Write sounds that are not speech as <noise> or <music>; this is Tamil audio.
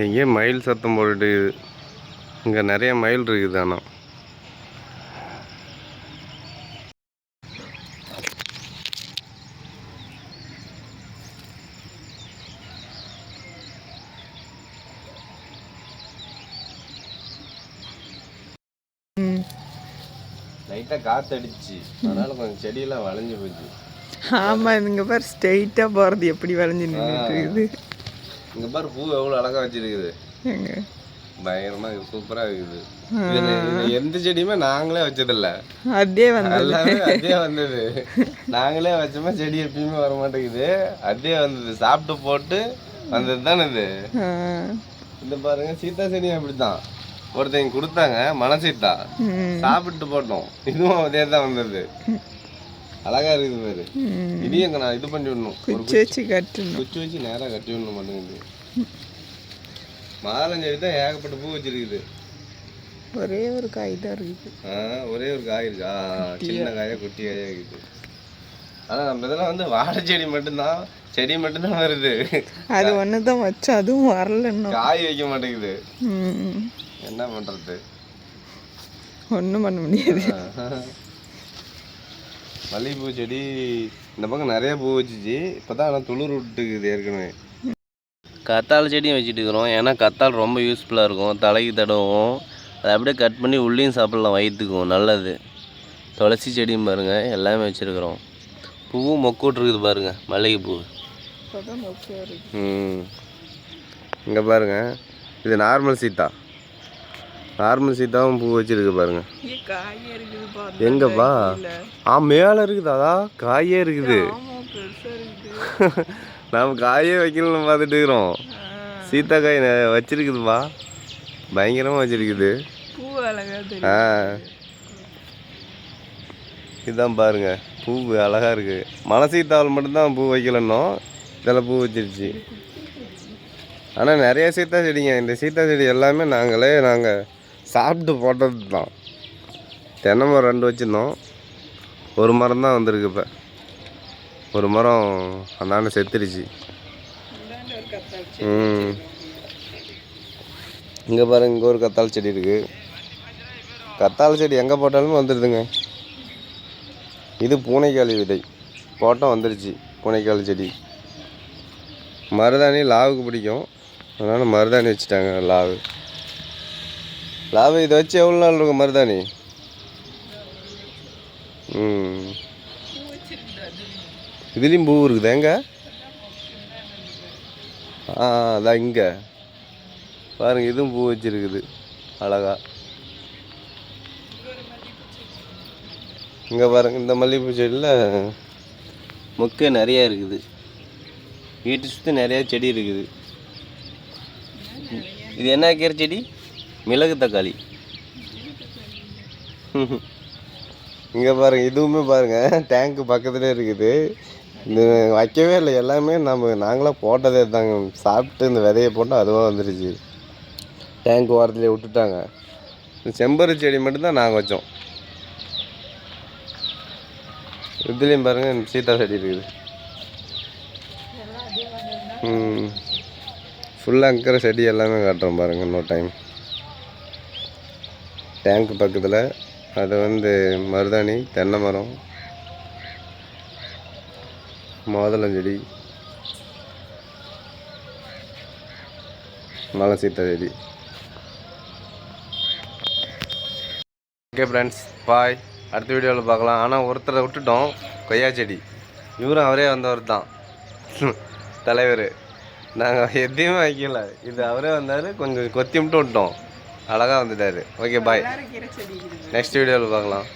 எங்கேயோ மயில் சத்தம் போட்டுட்டு இங்கே நிறைய மயில் இருக்குது ஆனால் லைட்டாக காற்று அடிச்சு அதனால கொஞ்சம் செடியெல்லாம் வளைஞ்சு போச்சு. ஆமா இங்க பாரு ஸ்ட்ரெயிட்டா போறது எப்படி வளைஞ்சு நின்றுட்டு இருக்குது. இங்கே பாரு பூ எவ்வளோ அழகாக வச்சிருக்குது. பயங்கரமா சூப்பரா இருக்குது. எந்த செடியுமே நாங்களே வச்சதில்ல. அதே வந்து எல்லாமே அதே வந்தது. நாங்களே வச்சோமா செடி எப்பயுமே வர மாட்டேங்குது அதே வந்தது. சாப்பிட்டு போட்டு வந்தது தானே இது. இந்த பாருங்க சீதா செடியும் அப்படித்தான். ஒருத்தங்க கொடுத்தாங்க மனசீத்தா சாப்பிட்டு போட்டோம். இதுவும் அதே தான் வந்தது. அழகா இருக்குது பாரு. இதையும் நான் இது பண்ணி விடணும். குச்சி வச்சு கட்டணும். குச்சி வச்சு நேரா கட்டி விடணும் மாட்டேங்குது. மாதளஞ்செடி தான் ஏகப்பட்ட பூ வச்சிருக்குது. ஒரே ஒரு காய் தான் இருக்குது. ஆ, ஒரே ஒரு காய் இருக்கா. சின்ன காயா குட்டி காயா இருக்குது. ஆனா நம்ம இதெல்லாம் வந்து வாழை செடி மட்டும்தான். செடி மட்டும்தான் வருது. அது ஒன்று தான் வச்சோம் அதுவும் வரல இன்னும். காய் வைக்க மாட்டேங்குது. என்ன பண்றது? ஒண்ணும் பண்ண முடியாது. மல்லிகைப்பூ செடி இந்த பக்கம் நிறைய பூ வச்சுச்சு. இப்போதான் ஆனால் துளிர் விட்டுக்குது ஏற்கனவே. கத்தாழை செடியும் வச்சுட்டு இருக்கிறோம். ஏன்னா கத்தாழை ரொம்ப யூஸ்ஃபுல்லாக இருக்கும். தலைக்கு தடவும். அதை அப்படியே கட் பண்ணி உள்ளேயும் சாப்பிடலாம். வயிற்றுக்கும் நல்லது. துளசி செடியும் பாருங்கள் எல்லாமே வச்சுருக்குறோம். பூவும் மொக்கூட்டு இருக்குது பாருங்கள் மல்லிகைப்பூ. ம். இங்கே பாருங்க. இது நார்மல் சீத்தா. நார்மல் சீத்தாவும் பூ வச்சிருக்கு பாருங்க. இருக்குது. எங்கப்பா. ஆ மேலே இருக்குது அதா? காயே இருக்குது. இருக்குது. <laughs> நாம் காயே வைக்கணும்னு பார்த்துட்டு இருக்கிறோம். ஆ, சீத்தா காய் நெ- வச்சிருக்குதுப்பா. பயங்கரமாக வச்சிருக்குது. ஆ. இதான் பாருங்க பூ அழகா இருக்கு. மலசீத்தாவல் மட்டும்தான் பூ வைக்கலன்னோம். இதில் பூ வச்சிருச்சு. ஆனால் நிறைய சீத்தா செடிங்க. இந்த சீத்தா செடி எல்லாமே நாங்களே நாங்கள் சாப்பிட்டு போட்டது தான் தென்னை மரம் ரெண்டு வச்சுருந்தோம். ஒரு மரம் தான் வந்திருக்கு இப்போ. ஒரு மரம் அந்தாண்ட செத்துருச்சு. இங்கே பாருங்க இங்கே ஒரு கத்தாழ் செடி இருக்குது கத்தாழை செடி எங்கே போட்டாலுமே வந்துடுதுங்க இது பூனைக்காளி விதை. போட்டோம் வந்துருச்சு. பூனைக்காளி செடி. மருதாணி லாவுக்கு பிடிக்கும். அதனால் மருதாணி வச்சுட்டாங்க லாவு. லாபம் இதை வச்சு எவ்வளோ நாள் இருக்கும் மருதாணி? ம். இதுலேயும் பூ இருக்குது எங்க? ஆ அதான் இங்கே. பாருங்க இதுவும் பூ வச்சிருக்குது அழகா. இங்கே பாருங்க இந்த மல்லிகைப்பூ செடியில் மொக்கு நிறைய இருக்குது. வீட்டை சுற்றி நிறைய செடி இருக்குது. இது என்ன கீரை செடி? மிளகு தக்காளி. இங்கே பாருங்க இதுவுமே பாருங்க டேங்க் பக்கத்துலேயே இருக்குது. இந்த வைக்கவே இல்லை எல்லாமே நம்ம நாங்களாம் போட்டதே தாங்க சாப்பிட்டு இந்த விதையை போட்டு அதுவாக வந்துருச்சு. டேங்க் ஓரத்துலேயே விட்டுட்டாங்க. செம்பரு செடி மட்டும்தான் நாங்கள் வச்சோம். இதுலேயும் பாருங்க சீத்தா செடி இருக்குது. ஃபுல்லாக இருக்கிற செடி எல்லாமே காட்டுறோம் பாருங்க இன்னொரு டைம் டேங்க் பக்கத்தில் அது வந்து மருதாணி தென்னை மரம் மாதுளஞ்செடி மலை செடி ஓகே ஃப்ரெண்ட்ஸ் பாய் அடுத்த வீடியோவில் பார்க்கலாம். ஆனால் ஒருத்தரை விட்டுட்டோம். கொய்யா செடி இவரும் அவரே வந்தவர் தான். <laughs> தலைவர். நாங்கள் எதையும் வைக்கல. இது அவரே வந்தார். கொஞ்சம் கொத்தி மட்டும் விட்டோம். அழகாக வந்துட்டார். ஓகே பாய் நெக்ஸ்ட் வீடியோவில் பார்க்கலாம்.